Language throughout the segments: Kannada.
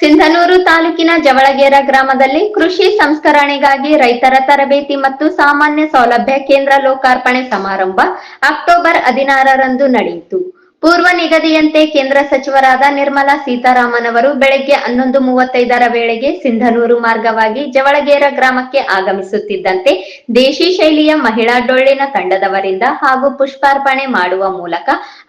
ಸಿಂಧನೂರು ತಾಲೂಕಿನ ಜವಳಗೇರ ಗ್ರಾಮದಲ್ಲಿ ಕೃಷಿ ಸಂಸ್ಕರಣೆಗಾಗಿ ರೈತರ ತರಬೇತಿ ಮತ್ತು ಸಾಮಾನ್ಯ ಸೌಲಭ್ಯ ಕೇಂದ್ರ ಲೋಕಾರ್ಪಣೆ ಸಮಾರಂಭ ಅಕ್ಟೋಬರ್ ಹದಿನಾರರಂದು ನಡೆಯಿತು. ಪೂರ್ವ ನಿಗದಿಯಂತೆ ಕೇಂದ್ರ ಸಚಿವರಾದ ನಿರ್ಮಲಾ ಸೀತಾರಾಮನ್ ಅವರು ಬೆಳಗ್ಗೆ ಹನ್ನೊಂದು ಮೂವತ್ತೈದರ ವೇಳೆಗೆ ಸಿಂಧನೂರು ಮಾರ್ಗವಾಗಿ ಜವಳಗೇರ ಗ್ರಾಮಕ್ಕೆ ಆಗಮಿಸುತ್ತಿದ್ದಂತೆ ದೇಶಿ ಶೈಲಿಯ ಮಹಿಳಾ ಡೊಳ್ಳಿನ ತಂಡದವರಿಂದ ಹಾಗೂ ಪುಷ್ಪಾರ್ಪಣೆ ಮಾಡುವ ಮೂಲಕ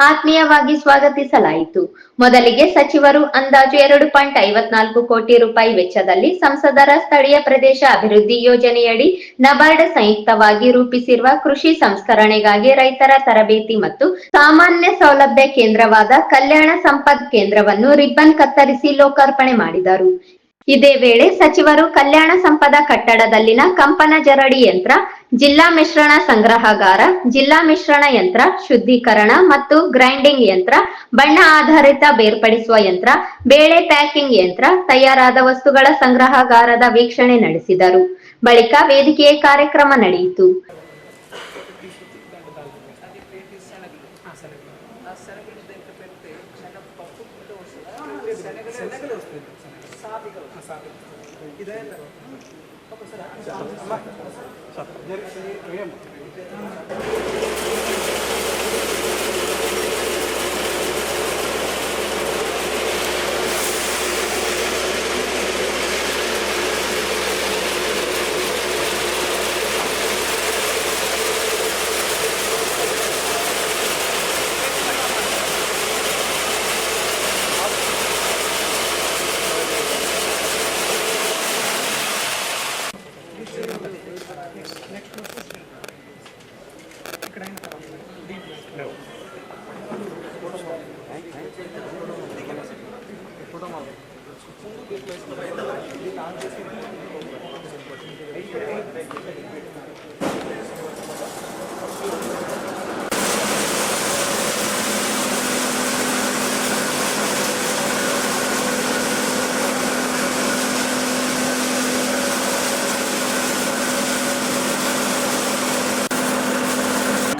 ಆತ್ಮೀಯವಾಗಿ ಸ್ವಾಗತಿಸಲಾಯಿತು. ಮೊದಲಿಗೆ ಸಚಿವರು ಅಂದಾಜು ಎರಡು ಪಾಯಿಂಟ್ ಐವತ್ನಾಲ್ಕು ಕೋಟಿ ರೂಪಾಯಿ ವೆಚ್ಚದಲ್ಲಿ ಸಂಸದರ ಸ್ಥಳೀಯ ಪ್ರದೇಶ ಅಭಿವೃದ್ಧಿ ಯೋಜನೆಯಡಿ ನಬಾರ್ಡ್ ಸಂಯುಕ್ತವಾಗಿ ರೂಪಿಸಿರುವ ಕೃಷಿ ಸಂಸ್ಕರಣೆಗಾಗಿ ರೈತರ ತರಬೇತಿ ಮತ್ತು ಸಾಮಾನ್ಯ ಸೌಲಭ್ಯ ಕೇಂದ್ರವಾದ ಕಲ್ಯಾಣ ಸಂಪದ್ ಕೇಂದ್ರವನ್ನು ರಿಬ್ಬನ್ ಕತ್ತರಿಸಿ ಲೋಕಾರ್ಪಣೆ ಮಾಡಿದರು. ಇದೇ ವೇಳೆ ಸಚಿವರು ಕಲ್ಯಾಣ ಸಂಪದ ಕಟ್ಟಡದಲ್ಲಿನ ಕಂಪನ ಜರಡಿ ಯಂತ್ರ, ಜಿಲ್ಲಾ ಮಿಶ್ರಣ ಸಂಗ್ರಹಗಾರ, ಜಿಲ್ಲಾ ಮಿಶ್ರಣ ಯಂತ್ರ, ಶುದ್ಧೀಕರಣ ಮತ್ತು ಗ್ರೈಂಡಿಂಗ್ ಯಂತ್ರ, ಬಣ್ಣ ಆಧಾರಿತ ಬೇರ್ಪಡಿಸುವ ಯಂತ್ರ, ಬೇಳೆ ಪ್ಯಾಕಿಂಗ್ ಯಂತ್ರ ತಯಾರಾದ ವಸ್ತುಗಳ ಸಂಗ್ರಹಗಾರದ ವೀಕ್ಷಣೆ ನಡೆಸಿದರು. ಬಳಿಕ ವೇದಿಕೆಯ ಕಾರ್ಯಕ್ರಮ ನಡೆಯಿತು. البدايه تفضل سريع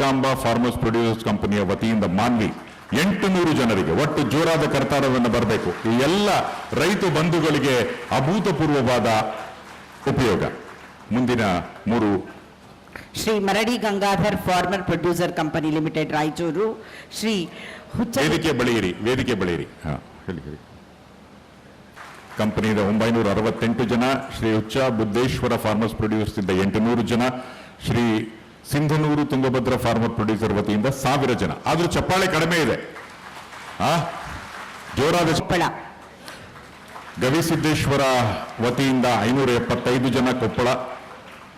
ಕಾಂಬಾ ಫಾರ್ಮರ್ಸ್ ಪ್ರೊಡ್ಯೂಸರ್ಸ್ ಕಂಪನಿಯ ವತಿಯಿಂದ ಮಾನ್ವಿ ಎಂಟು ನೂರು ಜನರಿಗೆ ಒಟ್ಟು ಜೋರಾದ ಕರ್ತಾರವನ್ನು ಬರಬೇಕು. ಈ ಎಲ್ಲ ರೈತ ಬಂಧುಗಳಿಗೆ ಅಭೂತಪೂರ್ವವಾದ ಉಪಯೋಗ. ಮುಂದಿನ ಮೂರು Shri Maradi Gangadhar farmer producer company limited Raichur. Shri ವೇದಿಕೆ ಬಳಿಯಿರಿ ವೇದಿಕೆ ಬಳಿಯಿರಿ. ಹಾಂ ಹೇಳಿ ಹೇಳಿ. ಕಂಪನಿಯಿಂದ ಒಂಬೈನೂರ ಅರವತ್ತೆಂಟು ಜನ ಶ್ರೀ ಹುಚ್ಚ ಬುದ್ದೇಶ್ವರ ಫಾರ್ಮರ್ಸ್ ಪ್ರೊಡ್ಯೂಸರ್ಸ್ ಇಂದ ಎಂಟುನೂರು ಜನ ಶ್ರೀ ಸಿಂಧನೂರು ತುಂಗಭದ್ರ ಫಾರ್ಮರ್ ಪ್ರೊಡ್ಯೂಸರ್ ವತಿಯಿಂದ ಸಾವಿರ ಜನ. ಆದ್ರೂ ಚಪ್ಪಾಳೆ ಕಡಿಮೆ ಇದೆ. ಆ? ಜೋರಾದ ಚಪ್ಪಳ. ಕೊಪ್ಪಳ. ಗವಿಸಿದ್ದೇಶ್ವರ ವತಿಯಿಂದ ಐನೂರ ಎಪ್ಪತ್ತೈದು ಜನ Koppal.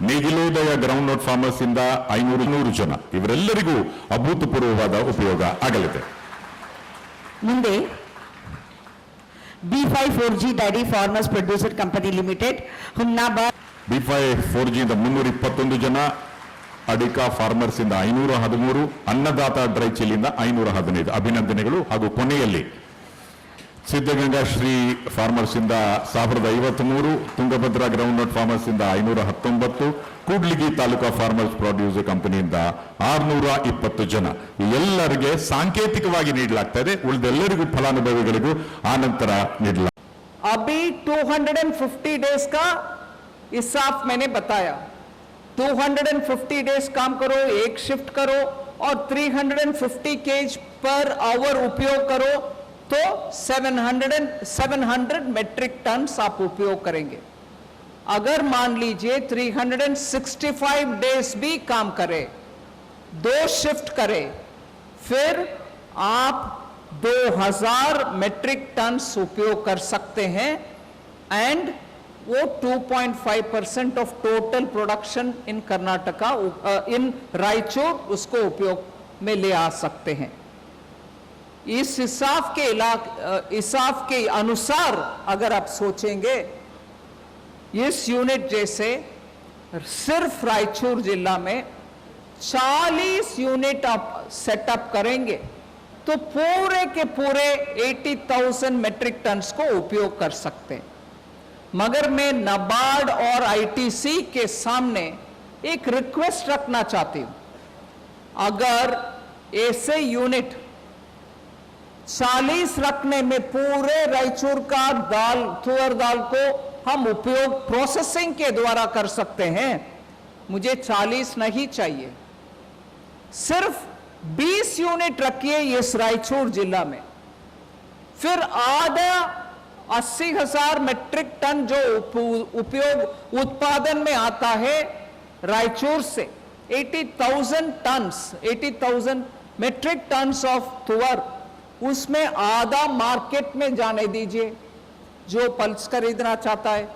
Negilodaya groundnut farmers ಇಂದ ಐನೂರು ನೂರು ಜನ. ಇವರೆಲ್ಲರಿಗೂ ಅಭೂತಪೂರ್ವವಾದ ಉಪಯೋಗ ಆಗಲಿದೆ. ಮುಂದೆ B five four G daddy farmers producer company limited Humnabad B five four ಜಿಯಿಂದ ಮುನ್ನೂರ ಇಪ್ಪತ್ತೊಂದು ಜನ. ಅಡಿಕಾ ಫಾರ್ಮರ್ಸ್ ಇಂದ ಐನೂರ ಹದಿಮೂರು ಅನ್ನದಾತ ಡ್ರೈ ಚಿಲ್ಲಿಂದ ಐನೂರ ಹದಿನೈದು ಅಭಿನಂದನೆಗಳು ಹಾಗೂ ಕೊನೆಯಲ್ಲಿ ಸಿದ್ಧಗಂಗಾ ಶ್ರೀ ಫಾರ್ಮರ್ಸ್ ಇಂದ ಸಾವಿರದ ಐವತ್ಮೂರು ತುಂಗಭದ್ರಾ ಗ್ರೌಂಡ್ ನಟ್ ಫಾರ್ಮರ್ಸ್ ಇಂದ ಐನೂರ ಹತ್ತೊಂಬತ್ತು ಕೂಡ್ಲಿಗಿ ತಾಲೂಕಾ ಫಾರ್ಮರ್ಸ್ ಪ್ರೊಡ್ಯೂಸರ್ ಕಂಪನಿಯಿಂದ ಆರ್ನೂರ ಇಪ್ಪತ್ತು ಜನ ಈ ಎಲ್ಲರಿಗೆ ಸಾಂಕೇತಿಕವಾಗಿ ನೀಡಲಾಗ್ತಾ ಇದೆ ಉಳಿದೆಲ್ಲರಿಗೂ ಫಲಾನುಭವಿಗಳಿಗೂ ಆನಂತರ ನೀಡಲಾಗ್ತದೆ अभी 250 डेज का हिसाब मैंने बताया 250 डेज़ काम करो, एक शिफ्ट करो और 350 केज पर आवर उपयोग करो तो 700 700 मेट्रिक टन आप उपयोग करेंगे। अगर मान लीजिए 365 डेज़ भी काम करे, दो शिफ्ट करे, फिर आप 2000 मेट्रिक टन उपयोग कर सकते हैं एंड वो 2.5 percent of total production in Karnataka in Raichur उसको उपयोग में ले आ सकते हैं। इस हिसाब के इलाक हिसाब के अनुसार अगर आप सोचेंगे इस यूनिट जैसे सिर्फ़ रायचूर जिला में 40 यूनिट आप सेटअप करेंगे तो पूरे के पूरे 80,000 मेट्रिक टन्स को उपयोग कर सकते हैं। मगर मैं नबार्ड और आईटीसी के सामने एक रिक्वेस्ट रखना चाहती हूँ। अगर ऐसे यूनिट 40 रखने में पूरे रायचूर का दाल, तुअर दाल को हम उपयोग प्रोसेसिंग के द्वारा कर सकते हैं, मुझे 40 नहीं चाहिए। सिर्फ़ 20 यूनिट रखिए इस रायचूर जिला में। फिर आधा अस्सी हज़ार मेट्रिक टन जो उपयोग उत्पादन में आता है रायचूर से 80,000 टन्स 80,000 मेट्रिक टन्स ऑफ़ तुअर उसमें आधा मार्केट में जाने दीजिए जो पल्स खरीदना चाहता है।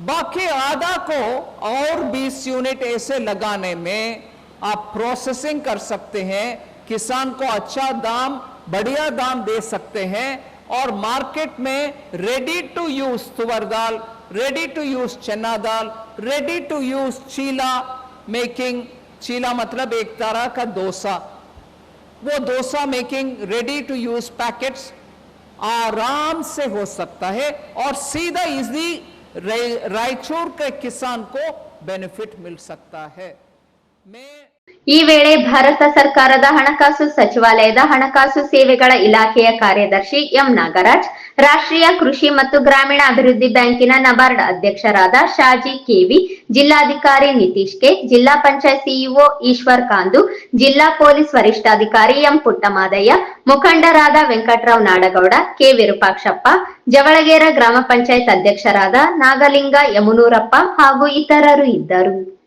बाकी आधा को और 20 यूनिट ऐसे लगाने में आप प्रोसेसिंग कर सकते हैं किसान को अच्छा दाम बढ़िया दाम दे सकते हैं और मार्केट में रेडी टू यूज़ तुवर दाल रेडी टू यूज़ चना दाल ready to use cheela making cheela मतलब एक तरह का डोसा। वो dosa making ready to use packets आराम से हो सकता है और सीधा इजी रायचूर के किसान को बेनिफिट मिल सकता है। ಈ ವೇಳೆ ಭಾರತ ಸರ್ಕಾರದ ಹಣಕಾಸು ಸಚಿವಾಲಯದ ಹಣಕಾಸು ಸೇವೆಗಳ ಇಲಾಖೆಯ ಕಾರ್ಯದರ್ಶಿ ಎಂ ನಾಗರಾಜ್, ರಾಷ್ಟ್ರೀಯ ಕೃಷಿ ಮತ್ತು ಗ್ರಾಮೀಣ ಅಭಿವೃದ್ಧಿ ಬ್ಯಾಂಕಿನ ನಬಾರ್ಡ್ ಅಧ್ಯಕ್ಷರಾದ ಶಾಜಿ ಕೆವಿ, ಜಿಲ್ಲಾಧಿಕಾರಿ ನಿತೀಶ್ ಕೆ, ಜಿಲ್ಲಾ ಪಂಚಾಯತ್ ಸಿಇಒ ಈಶ್ವರ್ ಕಾಂದು, ಜಿಲ್ಲಾ ಪೊಲೀಸ್ ವರಿಷ್ಠಾಧಿಕಾರಿ ಎಂ ಪುಟ್ಟಮಾದಯ್ಯ, ಮುಖಂಡರಾದ ವೆಂಕಟರಾವ್ ನಾಡಗೌಡ, ಕೆ ವಿರೂಪಾಕ್ಷಪ್ಪ, ಜವಳಗೇರ ಗ್ರಾಮ ಪಂಚಾಯತ್ ಅಧ್ಯಕ್ಷರಾದ ನಾಗಲಿಂಗ ಯಮುನೂರಪ್ಪ ಹಾಗೂ ಇತರರು ಇದ್ದರು.